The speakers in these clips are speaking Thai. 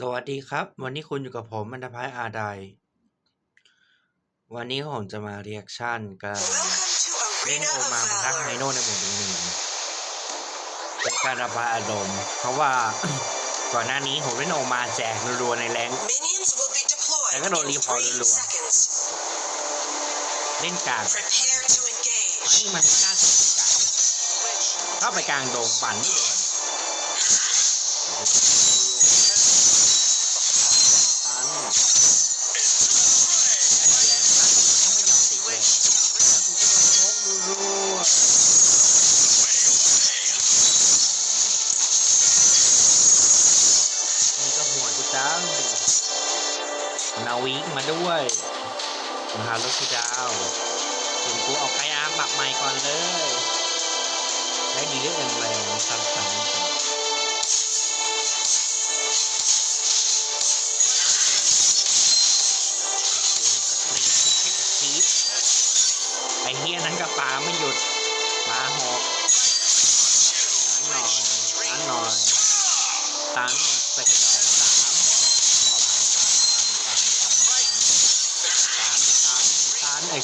สวัสดีครับ วันนี้คุณอยู่กับผมอันดพายอาไดวันนี้ผมจะมาเรียกชั่นการเล่น Welcome to โอ Arena มา of ปะทะไฮ Valor. โน่ในหมู่หนึ่งหนึ่งเป็นการระบายอารมณ์เพราะว่าก่อนหน้านี้ผมเล่นโอมาแจกรัวๆในแรง Minions will be deployed They're gonna in leave three Honolulu. seconds. เล่นกลาง Prepare to ไอ้ engage. มันกล้าสิกลางเข้าไปกลางโดงปั่นไม่โดน นาวิกมาด้วยมาหารถกูดาวส่วนกูเอาไกอาร์ปรับใหม่ก่อนเลย ได้ดีได้แรงๆสั่นๆก่อนไอเฮียนั้นก็ปาไม่หยุดปาหอกตันหน่อยตันหน่อยตันเสร็จ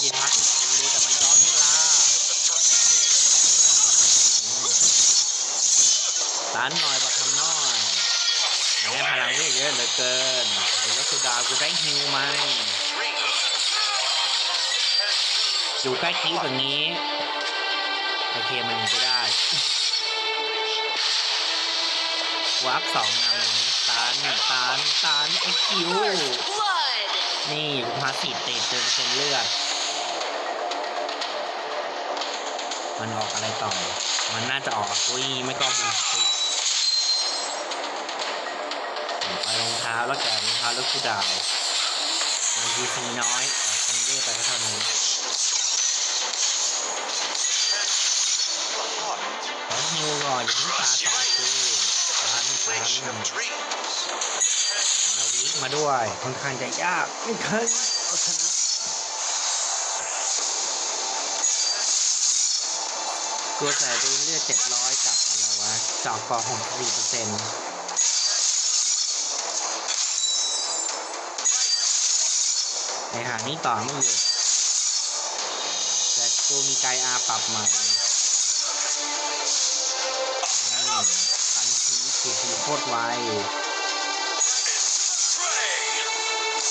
ตันไอ้กีทักรู้แต่มันย้อนเวลาตันหน่อยบักคำน้อยแม่พลังเยอะเยอะเหลือเกินเดี๋ยวสุดากูได้ฮิวมันอยู่ใกล้คิ้วแบบนี้โอเคมันหนีไปได้วาร์ปสองนำนี้ตันตันตันไอคิว Blood! นี่กูพาสีติดเจอเป็นเลือด มันออกอะไรต่อ มันน่าจะออกอุ้ยไม่ก็บูสติกไปรองเท้าแล้วกันรองเท้าแล้วกูดาวมันดีซีน้อยออกคันเย่ไปก็เท่านี้ขอฮิวก่อนอย่าเพิ่งตาต่อกูร้านร้านนำเอาวิมาด้วยค่อนข้างจะยากไม่เคยเอาชนะ ตัวแสดูเลือดเจ็ดร้อยกับอะไรวะจอกกอหกสี่เปอร์เซ็นต์ไอหานี่ต่อไม่หยุดแต่กูมีไกอาปรับใหม่อืมสันทีคือทีโคตรไว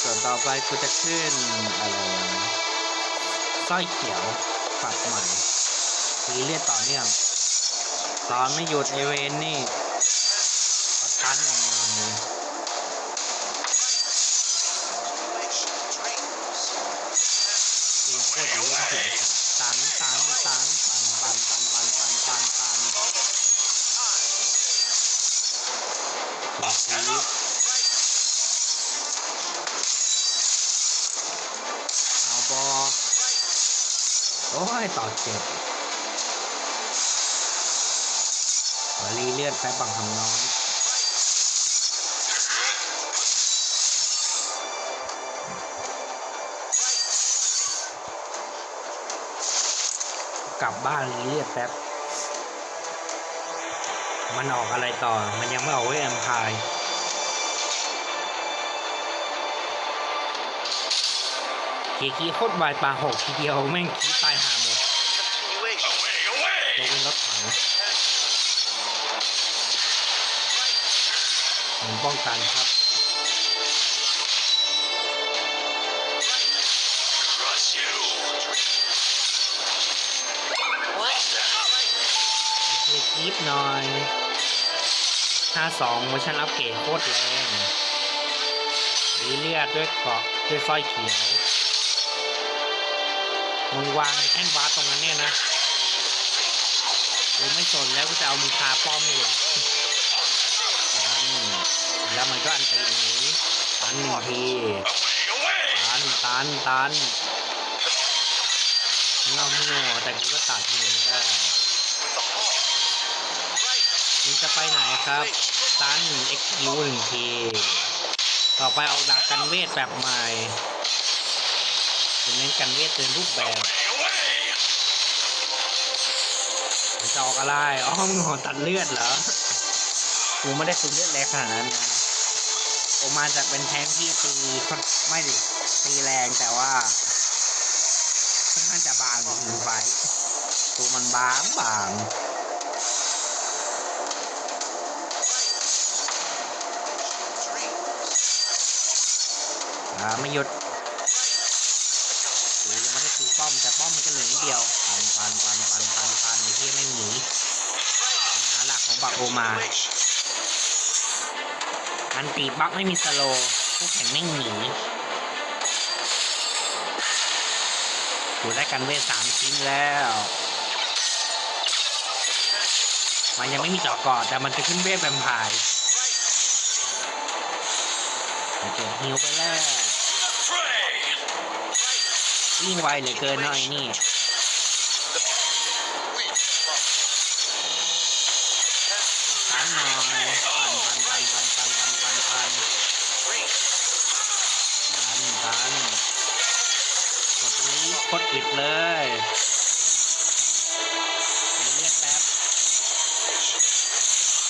ส่วนต่อไปกูจะขึ้นอะไรสร้อยเขียวปรับใหม่ ทีเลือดต่อเนื่องตอนไม่หยุดไอเวนนี่ปัดตันอย่างงานเลยทีมโคตรดีก็ถึงตันตันตันตันตันตันตันตันตันตันตันทีเอาบอโอ้ยต่อเจ็บ ขอรีเลือดไปบังคำน้อยกลับบ้านรีเลือดแป๊บ มันออกอะไรต่อ มันยังไม่ออกเว้ยแอมพายเกียร์คีโคตรวายปลาหกทีเดียวแม่งคีตายหาหมดยกเว้นรถถัง ผมป้องกันครับ What? เกียร์คีบหน่อย 52เวอร์ชันอัปเกรดโคตรแรงรีเลือดด้วยเกาะด้วยสร้อยเขียวมึงวางแท่นวาร์ตรงนั้นเนี่ยนะกูไม่สนแล้วกูจะเอามือคาป้อมนี่แหละ มันก็อันตีหนีตันหนึ่งทีตันตันตันเงาไม่โง่แต่กูก็ตัดมือได้มึงจะไปไหนครับ ตันเอ็กคิวหนึ่งที ต่อไปเอาดักกันเวทแบบใหม่เน้นกันเวทเต็มรูปแบบจะออกอะไร อ๋อ มึงหอตัดเลือดเหรอ กูไม่ได้สูญเลือดแรงขนาดนั้นนะ โอมาจะเป็นแทงที่ตีไม่ดิตีแรงแต่ว่าค่อนข้างจะบางหนึ่งไฟตัวมันบางบางอ่าไม่หยุดกูยังไม่ได้ตีป้อมแต่ป้อมมันก็เหลือนิดเดียวปันปันปันปันปันปันไอ้ที่ไม่หนีหาหลักของบักโอมา อันตีบักไม่มีสโลว์ผู้แข่งไม่งหนีกูได้กันเวทสามชิ้นแล้ว มันยังไม่มีเจาะกอดแต่มันจะขึ้นเวทแวมไพร์เก็บฮิวไปแล้ววิ่งไวเหลือเกินเนาะไอ้นี่ตัน คตรอึดเลยเลือดแป๊บ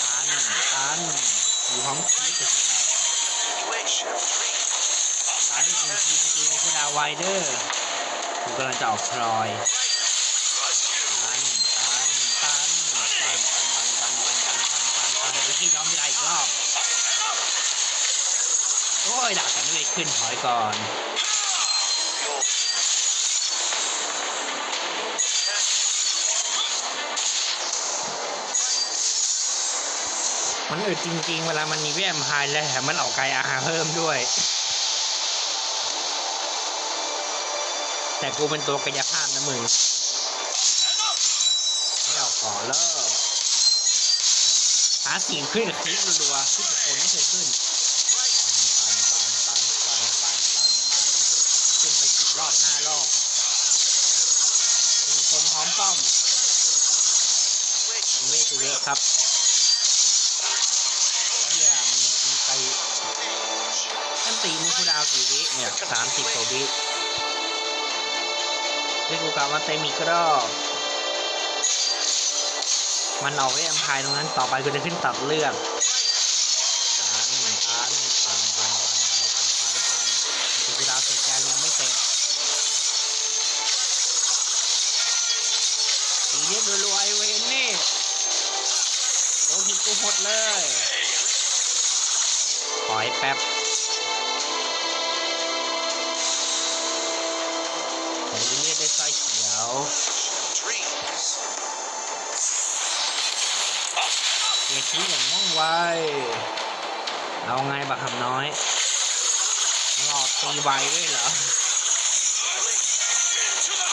ตันตันอยู่ห้องคีบแป๊บตันอีกหนึ่งทีสกิลคือดาวไวเดอร์กูกำลังจะออกพลอยตันตันตันตันตันตันตันตันตันตันตันตันไอ้ที่ยอมไม่ได้อีกรอบ โอ้ยด่ากันด้วยขึ้นถอยก่อน มันอึดจริง ๆ เวลามันมีเวียมพายแล้วแถมมันออกไกลอาหารเพิ่มด้วย แต่กูเป็นตัวกายภาพนะมึงไม่ออกขอเลิกหาสิ่งขึ้นคลิปรัวๆขึ้นกับคนไม่เคยขึ้นปันปันปันปันปันปันปันขึ้นไปกี่รอบห้ารอบเป็นคนพร้อมป้อมมันเวทกูเยอะครับ กี่วิเนี่ยสามสิบกว่าวิเรียกกูกลับมาเต็มอีกรอบมันออกเวทอัมพายตรงนั้นต่อไปกูจะขึ้นตัดเลือดปันปันปันปันปันปัน ชี้อย่างว่องไวเอาไงบักคำน้อยหลอดตีไวด้วยเหรอ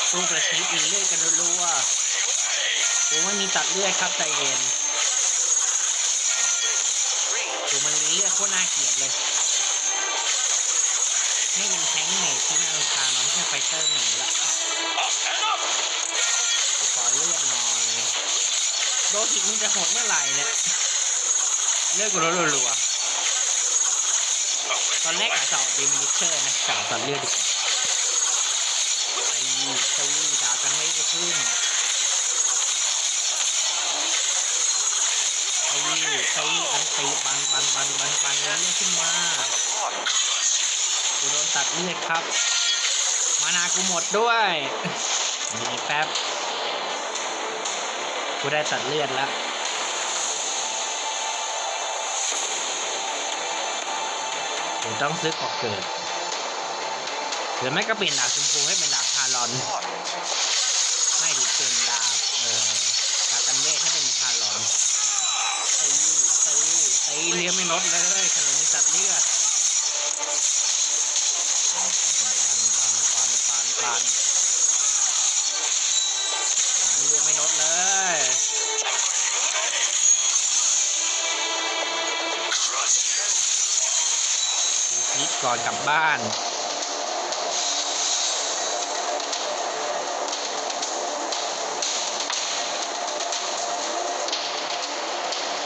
สู้ประชิดมีเลือดกันรัวๆกูไม่มีตัดเลือดครับใจเย็นกูมันเลื่อดโคตรน่าเกลียดเลยไม่เป็นแทงค์เมจที่น่ารำคาญมันไม่ใช่ไฟเตอร์เมจละกูขอเลือดหน่อยโดหิตมึงจะโหดเมื่อไหร่เนี่ย เลือดกูรัวๆตอนแรกกะจะออกดิมิเชอร์นะกะตัดเลือดดีกว่าตีตีดาวกันไม่จะขึ้นตีตีอันตีปันปันปันปันปันเลือดขึ้นมากูโดนตัดเลือดครับ มานากูหมดด้วยมีแป๊บกูได้ตัดเลือดแล้วูต้องซื้อขอกเกิดหรือไม่ก็เปลี่ยนดาบชมพูให้เป็นดาบพารอน ไม่ดิเป็นดาบเออดาบกันเวทให้เป็นพารอนตีตีตีเลี้ยงไม่ลดเลย ลับบ้าน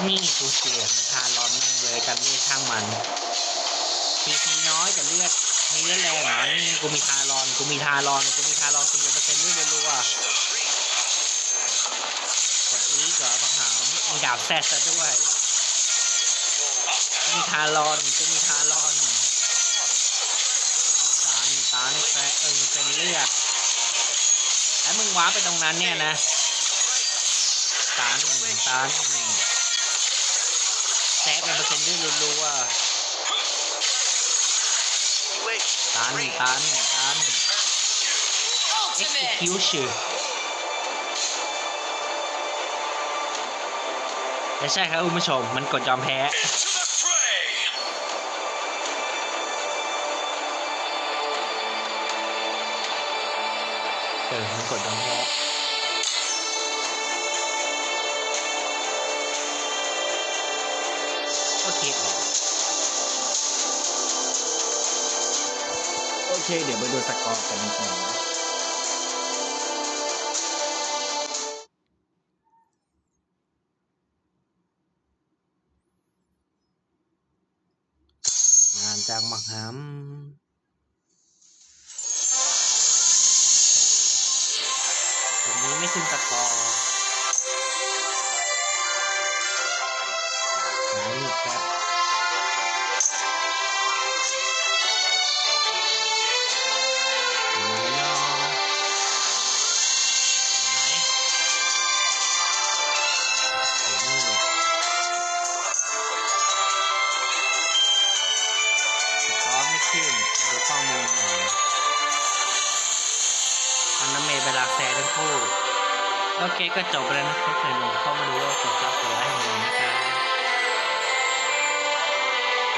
นี่กูเสียนะทานร้อนแม่งเลยกันนี่ช่างมันพีซีน้อยแต่เลือดมีเลือดแรงเหรอนี่กูมีทารอนกูมีทารอนกูมีทารอนกูมีเปอร์เซ็นต์เลือดรัวๆกดนี้ก่อนปัญหามมีดาบแซดซะด้วยมีมีทารอนจะมีทารอนตันตันแฟ เป็นเลือดแล้วมึงว้าไปตรงนั้นเนี่ยนะตันตันแซะเป็นเปอร์เซ็นต์ด้วยรัวๆ Evasion. ตัน Three. ตันตัน Ultimate. execution ไม่ใช่ครับคุณผู้ชม มันกดยอมแพ้ ออมันกดยอมแพ้โอเคออกโอเค เดี๋ยวไปดูสกอร์กันก่อนงานจางมักหำ ไม่ขึ้นสกอร์หาอีกแป๊บไหนเนาะไหนโอ้โหสกอร์ไม่ขึ้นดูข้อมูลหน่อยอันนั้นเมย์เวลาแซทั้งคู่ โอเคก็จบไปแล้วนะครับใครลงเข้ามาดูว่าผมจะสไครต์ให้หน่อยนะครับ